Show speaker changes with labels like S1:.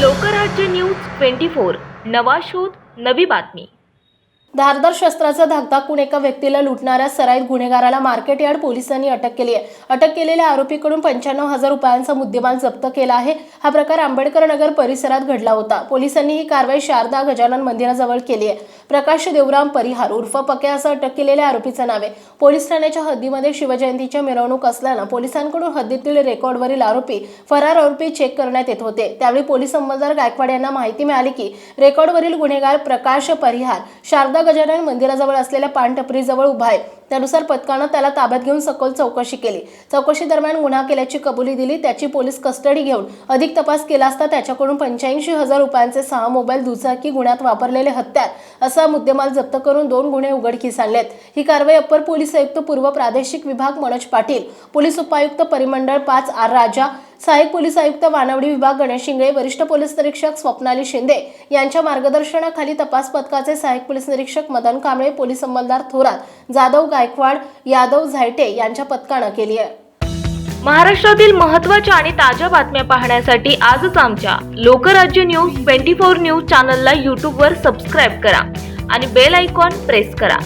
S1: Lokrajya news twenty four. नवा शोध नवी बातमी.
S2: धारदार शस्त्राचा धाकधा एका व्यक्तीला लुटणाऱ्या सराईत गुन्हेगाराला मार्केट यार्ड पोलिसांनी अटक केली आहे. अटक केलेल्या आरोपीकडून पंच्याण्णव हजार रुपयांचा मुद्देमाल जप्त केला आहे. हा प्रकार आंबेडकर नगर परिसरात घडला होता. पोलिसांनी ही कारवाई शारदा गजानन मंदिराजवळ केली आहे. प्रकाश देवराम परिहार उर्फ पके असं अटक केलेल्या आरोपीचं नाव आहे. पोलीस ठाण्याच्या हद्दीमध्ये शिवजयंतीच्या मिरवणूक असल्यानं पोलिसांकडून हद्दीतील रेकॉर्डवरील आरोपी फरार आरोपी चेक करण्यात येत होते. त्यावेळी पोलीस अंमलदार गायकवाड यांना माहिती मिळाली की रेकॉर्डवरील गुन्हेगार प्रकाश परिहार शारदा गजानन मंदिराजवळ असलेल्या पानटपरीजवळ उभा आहे. त्यानुसार पथकानं त्याला ताब्यात घेऊन सखोल चौकशी केली. चौकशी दरम्यान गुन्हा केल्याची कबुली दिली. त्याची पोलीस कस्टडी घेऊन अधिक तपास केला असता त्याच्याकडून पंच्याऐंशी हजार रुपयांचे सहा मोबाईल दुचाकी गुन्ह्यात वापरलेले हत्यार असा मुद्देमाल जप्त करून दोन गुन्हे उघडकीस आणलेत. ही कारवाई अप्पर पोलीस आयुक्त पूर्व प्रादेशिक विभाग मनोज पाटील पोलीस उपायुक्त परिमंडळ पाच आर राजा सहाय्यक पोलीस आयुक्त वानवडी विभाग गणेश शिंगळे वरिष्ठ पोलीस निरीक्षक स्वप्नाली शिंदे यांच्या मार्गदर्शनाखाली तपास पथकाचे सहाय्यक पोलीस निरीक्षक मदन कांबळे पोलीस अंमलदार थोरात जाधव गायकवाड यादव झायटे यांच्या पथकानं केली आहे.
S1: महाराष्ट्रातील महत्त्वाच्या आणि ताज्या बातम्या पाहण्यासाठी आजच आमच्या Lokrajya news twenty four news चॅनलला यूट्यूबवर सबस्क्राईब करा आणि बेल आयकॉन प्रेस करा.